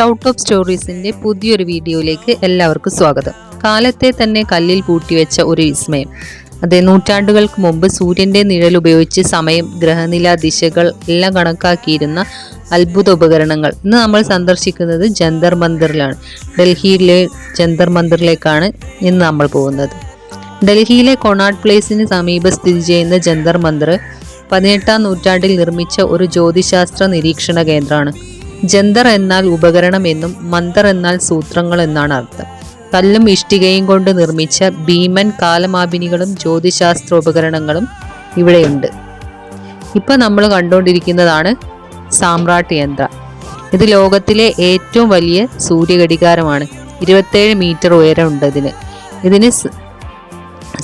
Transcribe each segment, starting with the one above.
Shout of സ്റ്റോറീസിന്റെ പുതിയൊരു വീഡിയോയിലേക്ക് എല്ലാവർക്കും സ്വാഗതം. കാലത്തെ തന്നെ കല്ലിൽ പൂട്ടിവെച്ച ഒരു വിസ്മയം. അതെ നൂറ്റാണ്ടുകൾക്ക് മുമ്പ് സൂര്യന്റെ നിഴൽ ഉപയോഗിച്ച് സമയം ഗ്രഹനില ദിശകൾ എല്ലാം കണക്കാക്കിയിരുന്ന അത്ഭുത ഉപകരണങ്ങൾ. ഇന്ന് നമ്മൾ സന്ദർശിക്കുന്നത് ജന്തർ മന്ദിറിലാണ്. ഡൽഹിയിലെ ജന്തർ മന്ദിറിലേക്കാണ് ഇന്ന് നമ്മൾ പോകുന്നത്. ഡൽഹിയിലെ കൊണാട്ട് പ്ലേസിന് സമീപം സ്ഥിതി ചെയ്യുന്ന ജന്തർ മന്ദിർ പതിനെട്ടാം നൂറ്റാണ്ടിൽ നിർമ്മിച്ച ഒരു ജ്യോതിശാസ്ത്ര നിരീക്ഷണ കേന്ദ്രമാണ്. ജന്തർ എന്നാൽ ഉപകരണം എന്നും മന്തർ എന്നാൽ സൂത്രങ്ങൾ എന്നാണ് അർത്ഥം. കല്ലും ഇഷ്ടികയും കൊണ്ട് നിർമ്മിച്ച ഭീമൻ കാലമാപിനികളും ജ്യോതിശാസ്ത്ര ഉപകരണങ്ങളും ഇവിടെയുണ്ട്. ഇപ്പൊ നമ്മൾ കണ്ടുകൊണ്ടിരിക്കുന്നതാണ് സാമ്രാട്ട് യന്ത്ര ഇത് ലോകത്തിലെ ഏറ്റവും വലിയ സൂര്യഘടികാരമാണ്. ഇരുപത്തേഴ് മീറ്റർ ഉയരമുണ്ട് ഇതിന്. ഇതിന്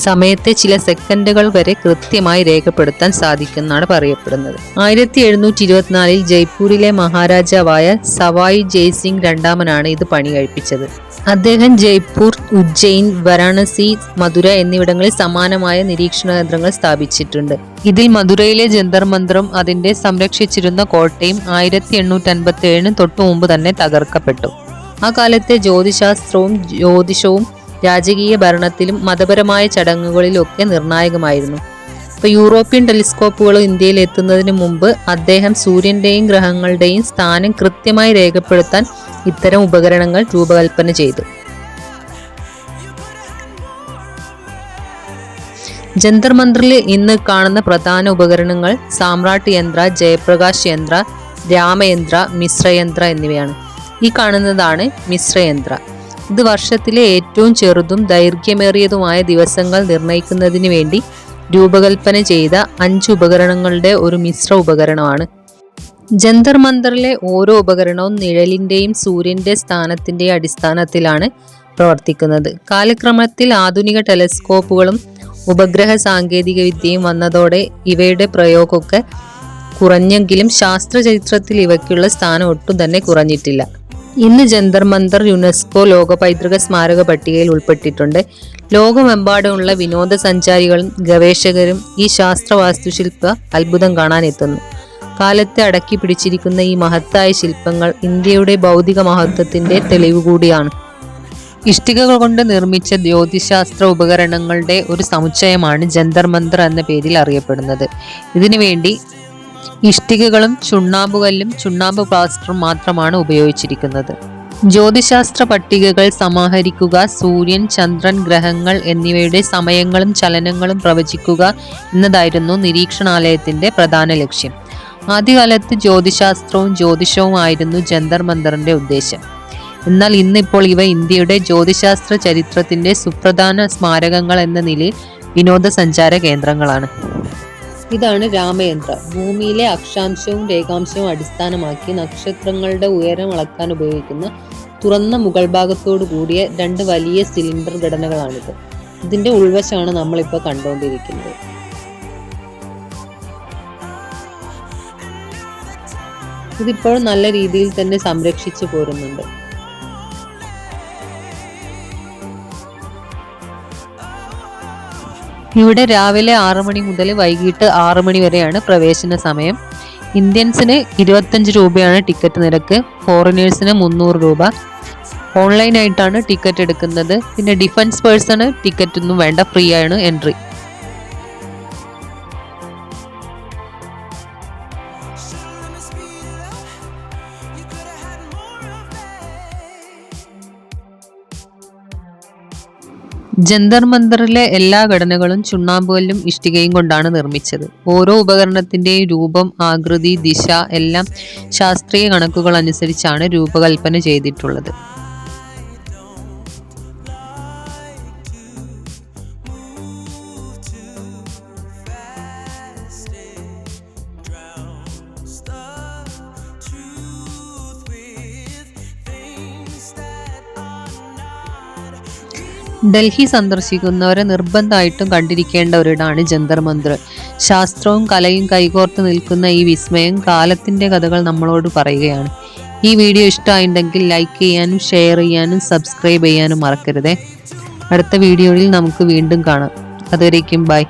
സമയത്തെ ചില സെക്കൻഡുകൾ വരെ കൃത്യമായി രേഖപ്പെടുത്താൻ സാധിക്കുമെന്നാണ് പറയപ്പെടുന്നത്. ആയിരത്തി എഴുന്നൂറ്റി ഇരുപത്തിനാലിൽ ജയ്പൂരിലെ മഹാരാജാവായ സവായ് ജയ്സിംഗ് രണ്ടാമനാണ് ഇത് പണി കഴിപ്പിച്ചത് അദ്ദേഹം ജയ്പൂർ ഉജ്ജയിൻ വാരാണസി മധുര എന്നിവിടങ്ങളിൽ സമാനമായ നിരീക്ഷണ കേന്ദ്രങ്ങൾ സ്ഥാപിച്ചിട്ടുണ്ട്. ഇതിൽ മധുരയിലെ ജന്തർ മന്ത്രം അതിന്റെ സംരക്ഷിച്ചിരുന്ന കോട്ടയും ആയിരത്തി എണ്ണൂറ്റി അൻപത്തി ഏഴിന് തൊട്ടു മുമ്പ് തന്നെ തകർക്കപ്പെട്ടു. ആ കാലത്തെ ജ്യോതിശാസ്ത്രവും ജ്യോതിഷവും രാജകീയ ഭരണത്തിലും മതപരമായ ചടങ്ങുകളിലൊക്കെ നിർണായകമായിരുന്നു. ഇപ്പൊ യൂറോപ്യൻ ടെലിസ്കോപ്പുകൾ ഇന്ത്യയിൽ എത്തുന്നതിന് മുമ്പ് അദ്ദേഹം സൂര്യന്റെയും ഗ്രഹങ്ങളുടെയും സ്ഥാനം കൃത്യമായി രേഖപ്പെടുത്താൻ ഇത്തരം ഉപകരണങ്ങൾ രൂപകൽപ്പന ചെയ്തു. ജന്തർ ഇന്ന് കാണുന്ന പ്രധാന ഉപകരണങ്ങൾ സാമ്രാട്ട് യന്ത്ര ജയപ്രകാശ് യന്ത്ര രാമയന്ത്ര മിശ്രയന്ത്ര എന്നിവയാണ്. ഈ കാണുന്നതാണ് മിശ്രയന്ത്ര ഇത് വർഷത്തിലെ ഏറ്റവും ചെറുതും ദൈർഘ്യമേറിയതുമായ ദിവസങ്ങൾ നിർണയിക്കുന്നതിന് വേണ്ടി രൂപകൽപ്പന ചെയ്ത അഞ്ച് ഉപകരണങ്ങളുടെ ഒരു മിശ്ര ഉപകരണമാണ്. ജന്തർ മന്ദറിലെ ഓരോ ഉപകരണവും നിഴലിന്റെയും സൂര്യന്റെ സ്ഥാനത്തിന്റെയും അടിസ്ഥാനത്തിലാണ് പ്രവർത്തിക്കുന്നത്. കാലക്രമത്തിൽ ആധുനിക ടെലസ്കോപ്പുകളും ഉപഗ്രഹ സാങ്കേതിക വിദ്യയും വന്നതോടെ ഇവയുടെ പ്രയോഗമൊക്കെ കുറഞ്ഞെങ്കിലും ശാസ്ത്ര ചരിത്രത്തിൽ ഇവയ്ക്കുള്ള സ്ഥാനം ഒട്ടും തന്നെ കുറഞ്ഞിട്ടില്ല. ഇന്ന് ജന്തർ മന്തർ യുനെസ്കോ ലോക പൈതൃക സ്മാരക പട്ടികയിൽ ഉൾപ്പെട്ടിട്ടുണ്ട്. ലോകമെമ്പാടുമുള്ള വിനോദസഞ്ചാരികളും ഗവേഷകരും ഈ ശാസ്ത്ര വാസ്തുശില്പ അത്ഭുതം കാണാൻ എത്തുന്നു. കാലത്തെ അടക്കി പിടിച്ചിരിക്കുന്ന ഈ മഹത്തായ ശില്പങ്ങൾ ഇന്ത്യയുടെ ഭൗതിക മഹത്വത്തിന്റെ തെളിവ് കൂടിയാണ്. ഇഷ്ടികകൾ കൊണ്ട് നിർമ്മിച്ച ജ്യോതിശാസ്ത്ര ഉപകരണങ്ങളുടെ ഒരു സമുച്ചയമാണ് ജന്തർ മന്ദർ എന്ന പേരിൽ അറിയപ്പെടുന്നത്. ഇതിനുവേണ്ടി ഇഷ്ടികകളും ചുണ്ണാമ്പുകല്ലും ചുണ്ണാമ്പ് പ്ലാസ്റ്ററും മാത്രമാണ് ഉപയോഗിച്ചിരിക്കുന്നത്. ജ്യോതിശാസ്ത്ര പട്ടികകൾ സമാഹരിക്കുക സൂര്യൻ ചന്ദ്രൻ ഗ്രഹങ്ങൾ എന്നിവയുടെ സമയങ്ങളും ചലനങ്ങളും പ്രവചിക്കുക എന്നതായിരുന്നു നിരീക്ഷണാലയത്തിന്റെ പ്രധാന ലക്ഷ്യം. ആദ്യകാലത്ത് ജ്യോതിശാസ്ത്രവും ജ്യോതിഷവുമായിരുന്നു ജന്തർ മന്ദറിന്റെ ഉദ്ദേശം എന്നാൽ ഇന്നിപ്പോൾ ഇവ ഇന്ത്യയുടെ ജ്യോതിശാസ്ത്ര ചരിത്രത്തിന്റെ സുപ്രധാന സ്മാരകങ്ങൾ എന്ന നിലയിൽ വിനോദസഞ്ചാര കേന്ദ്രങ്ങളാണ്. ഇതാണ് രാമയന്ത്ര. ഭൂമിയിലെ അക്ഷാംശവും രേഖാംശവും അടിസ്ഥാനമാക്കി നക്ഷത്രങ്ങളുടെ ഉയരം അളക്കാൻ ഉപയോഗിക്കുന്ന തുറന്ന മുകൾ ഭാഗത്തോടു കൂടിയ രണ്ട് വലിയ സിലിണ്ടർ ഘടനകളാണിത്. ഇതിന്റെ ഉൾവശമാണ് നമ്മളിപ്പോൾ കണ്ടുകൊണ്ടിരിക്കുന്നത് ഇതിപ്പോൾ നല്ല രീതിയിൽ തന്നെ സംരക്ഷിച്ചു പോരുന്നുണ്ട്. ഇവിടെ രാവിലെ ആറു മണി മുതൽ വൈകിട്ട് ആറു മണി വരെയാണ് പ്രവേശന സമയം. ഇന്ത്യൻസിന് ഇരുപത്തഞ്ച് രൂപയാണ് ടിക്കറ്റ് നിരക്ക്. ഫോറിനേഴ്സിന് മുന്നൂറ് രൂപ. ഓൺലൈനായിട്ടാണ് ടിക്കറ്റ് എടുക്കുന്നത്. പിന്നെ ഡിഫൻസ് പേഴ്സണ് ടിക്കറ്റ് ഒന്നും വേണ്ട. ഫ്രീ ആണ് എൻട്രി ജന്തർ മന്ദറിലെ എല്ലാ ഘടനകളും ചുണ്ണാമ്പുകല്ലും ഇഷ്ടികയും കൊണ്ടാണ് നിർമ്മിച്ചത്. ഓരോ ഉപകരണത്തിന്റെയും രൂപം ആകൃതി ദിശ എല്ലാം ശാസ്ത്രീയ കണക്കുകൾ അനുസരിച്ചാണ് രൂപകൽപ്പന ചെയ്തിട്ടുള്ളത്. ഡൽഹി സന്ദർശിക്കുന്നവരെ നിർബന്ധമായിട്ടും കണ്ടിരിക്കേണ്ട ഒരിടാണ് ജന്തർ മന്ദിർ ശാസ്ത്രവും കലയും കൈകോർത്ത് നിൽക്കുന്ന ഈ വിസ്മയം കാലത്തിന്റെ കഥകൾ നമ്മളോട് പറയുകയാണ്. ഈ വീഡിയോ ഇഷ്ടമായിട്ടുണ്ടെങ്കിൽ ലൈക്ക് ചെയ്യാനും ഷെയർ ചെയ്യാനും സബ്സ്ക്രൈബ് ചെയ്യാനും മറക്കരുതേ. അടുത്ത വീഡിയോയിൽ നമുക്ക് വീണ്ടും കാണാം. അതുവരേക്കും ബൈ.